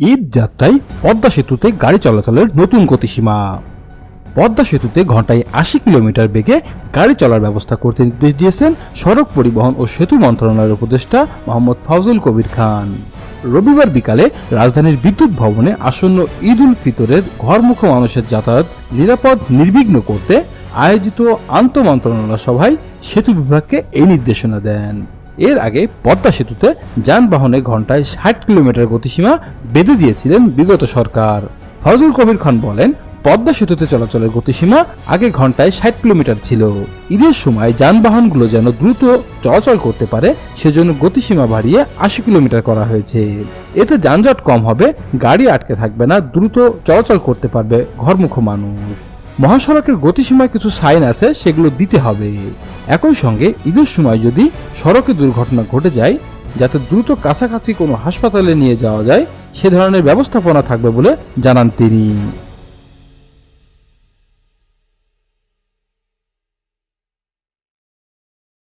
ঈদ যাত্রায় পদ্মা সেতুতে গাড়ি চলাচলের নতুন গতিসীমা। পদ্মা সেতুতে ঘন্টায় আশি কিলোমিটার বেগে গাড়ি চলার ব্যবস্থা করতে নির্দেশ দিয়েছেন সড়ক পরিবহন ও সেতু মন্ত্রণালয়ের উপদেষ্টা মোহাম্মদ ফাউজুল কবির খান। রবিবার বিকালে রাজধানীর বিদ্যুৎ ভবনে আসন্ন ঈদ উল ফিতরের ঘরমুখ মানুষের যাতায়াত নিরাপদ নির্বিঘ্ন করতে আয়োজিত আন্তঃমন্ত্রণালয় সভায় সেতু বিভাগকে এই নির্দেশনা দেন। এর আগে পদ্মা সেতুতে যানবাহনে ঘন্টায় ষাট কিলোমিটার গতিসীমা বেঁধে দিয়েছিলেন বিগত সরকার। ফজল কবির খান বলেন, পদ্মা সেতুতে চলাচলের গতিসীমা আগে ঘন্টায় ষাট কিলোমিটার ছিল। ঈদের সময় যানবাহনগুলো যেন দ্রুত চলাচল করতে পারে, সেজন্য গতিসীমা বাড়িয়ে আশি কিলোমিটার করা হয়েছে। এতে যানজট কম হবে, গাড়ি আটকে থাকবে না, দ্রুত চলাচল করতে পারবে ঘরমুখ মানুষ। মহাসড়কের গতিসীমায় কিছু সাইন আছে, সেগুলো দিতে হবে। একই সঙ্গে ঈদের সময় যদি সড়কে দুর্ঘটনা ঘটে যায়, যাতে দ্রুত কাছাকাছি কোনো হাসপাতালে নিয়ে যাওয়া যায়, সে ধরনের ব্যবস্থাপনা থাকবে বলে জানান তিনি।